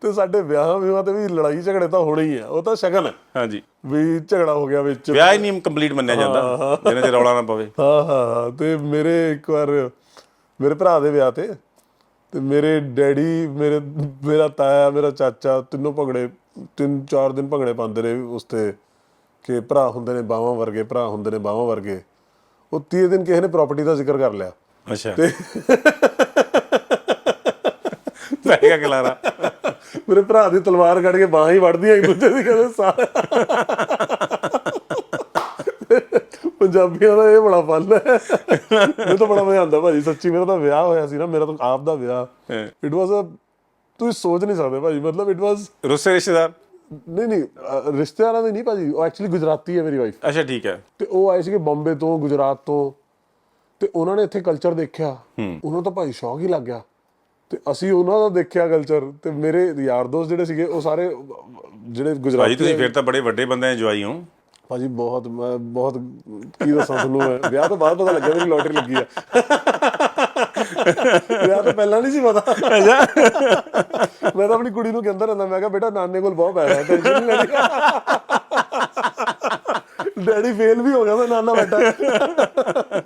ਤੇ ਸਾਡੇ ਵਿਆਹ ਵਿਆਹਾਂ ਤੇ ਵੀ ਲੜਾਈ ਝਗੜੇ ਤਾਂ ਹੋਣੇ ਹੀ ਆ ਉਹ ਤਾਂ ਸ਼ਗਨ ਹੈ। ਹਾਂਜੀ। ਵੀ ਝਗੜਾ ਹੋ ਗਿਆ ਵਿੱਚ। ਵਿਆਹ ਹੀ ਨਹੀਂ ਕੰਪਲੀਟ ਮੰਨਿਆ ਜਾਂਦਾ ਜਿਹਨਾਂ ਚ ਰੌਲਾ ਨਾ ਪਵੇ। ਹਾਂ ਹਾਂ ਤੇ ਮੇਰੇ ਇੱਕ ਵਾਰ ਮੇਰੇ ਭਰਾ ਦੇ ਵਿਆਹ ਤੇ ਤੇ ਮੇਰੇ ਡੈਡੀ ਮੇਰੇ ਮੇਰਾ ਤਾਇਆ ਮੇਰਾ ਚਾਚਾ ਤਿੰਨੋਂ ਭੰਗੜੇ ਤਿੰਨ ਚਾਰ ਦਿਨ ਭੰਗੜੇ ਪਾਉਂਦੇ ਰਹੇ ਉਸ ਤੇ ਕਿ ਭਰਾ ਹੁੰਦੇ ਨੇ ਬਾਹਾਂ ਵਰਗੇ ਭਰਾ ਹੁੰਦੇ ਨੇ ਬਾਹਾਂ ਵਰਗੇ। ਉਹ 30 ਦਿਨ ਕਿਸੇ ਨੇ ਪ੍ਰਾਪਰਟੀ ਦਾ ਜ਼ਿਕਰ ਕਰ ਲਿਆ। ਅੱਛਾ। ਪੈ ਗਿਆ ਗਲਾਰਾ ਮੇਰੇ ਭਰਾ ਦੀ ਤਲਵਾਰ ਕੱਢ ਕੇ ਬਾਹਾਂ ਹੀ ਵੜਦੀਆਂ ਇੱਕ ਦੂਜੇ ਦੀ ਕਹਿੰਦੇ ਸਾਰੇ ਪੰਜਾਬੀਆਂ ਦਾ ਇਹ ਬੜਾ ਫਨ ਹੈ। ਮੈਨੂੰ ਤਾਂ ਬੜਾ ਮਜ਼ਾ ਆਉਂਦਾ ਭਾਜੀ। ਸੱਚੀ ਮੇਰਾ ਤਾਂ ਵਿਆਹ ਹੋਇਆ ਸੀ ਨਾ ਮੇਰਾ ਤਾਂ ਆਪ ਦਾ ਵਿਆਹ। ਇਟ ਵਾਸ ਅ ਤੁਸੀਂ ਸੋਚ ਨਹੀਂ ਸਕਦੇ ਭਾਜੀ। ਮਤਲਬ ਇਟ ਵਾਸ ਰੁੱਸੇ ਰਿਸ਼ਤੇਦਾਰ? ਨਹੀਂ ਨਹੀਂ। ਰਿਸ਼ਤੇਦਾਰਾਂ ਦੇ ਨਹੀਂ ਭਾਜੀ। ਉਹ ਐਕਚੁਅਲੀ ਗੁਜਰਾਤੀ ਹੈ ਮੇਰੀ ਵਾਈਫ ਅੱਛਾ ਠੀਕ ਹੈ। ਤੇ ਉਹ ਆਏ ਸੀਗੇ ਬੰਬੇ ਤੋਂ ਗੁਜਰਾਤ ਤੋਂ। ਤੇ ਉਹਨਾਂ ਨੇ ਇੱਥੇ ਕਲਚਰ ਦੇਖਿਆ। ਉਹਨਾਂ ਤਾਂ ਭਾਈ ਸ਼ੌਕ ਹੀ ਲੱਗ ਗਿਆ। ਤੇ ਅਸੀਂ ਉਹਨਾਂ ਦਾ ਦੇਖਿਆ ਕਲਚਰ ਤੇ ਮੇਰੇ ਯਾਰ ਦੋਸਤ ਜਿਹੜੇ ਸੀਗੇ ਉਹ ਸਾਰੇ ਜਿਹੜੇ ਭਾਜੀ ਗੁਜਰਾਤੀ ਤੁਸੀਂ ਫਿਰ ਤਾਂ ਬੜੇ ਵੱਡੇ ਬੰਦੇ ਜਵਾਈ ਹੋ। ਭਾਜੀ ਬਹੁਤ ਮੈਂ ਬਹੁਤ ਕੀ ਦੱਸਾਂ ਤੁਹਾਨੂੰ ਮੈਂ। ਵਿਆਹ ਤੋਂ ਬਾਅਦ ਪਤਾ ਲੱਗਿਆ ਮੇਰੀ ਲੋਟਰੀ ਲੱਗੀ ਆ। ਵਿਆਹ ਤੋਂ ਪਹਿਲਾਂ ਨਹੀਂ ਸੀ ਪਤਾ। ਮੈਂ ਤਾਂ ਆਪਣੀ ਕੁੜੀ ਨੂੰ ਕਹਿੰਦਾ ਰਹਿੰਦਾ ਮੈਂ ਕਿਹਾ ਬੇਟਾ ਨਾਨੇ ਕੋਲ ਬਹੁਤ ਪੈਸਾ ਹੈ ਟੈਨਸ਼ਨ ਨਹੀਂ ਲੈਣੀ। ਡੈਡੀ ਫੇਲ ਵੀ ਹੋ ਗਿਆ ਤਾਂ ਨਾਨਾ ਬੈਠਾ।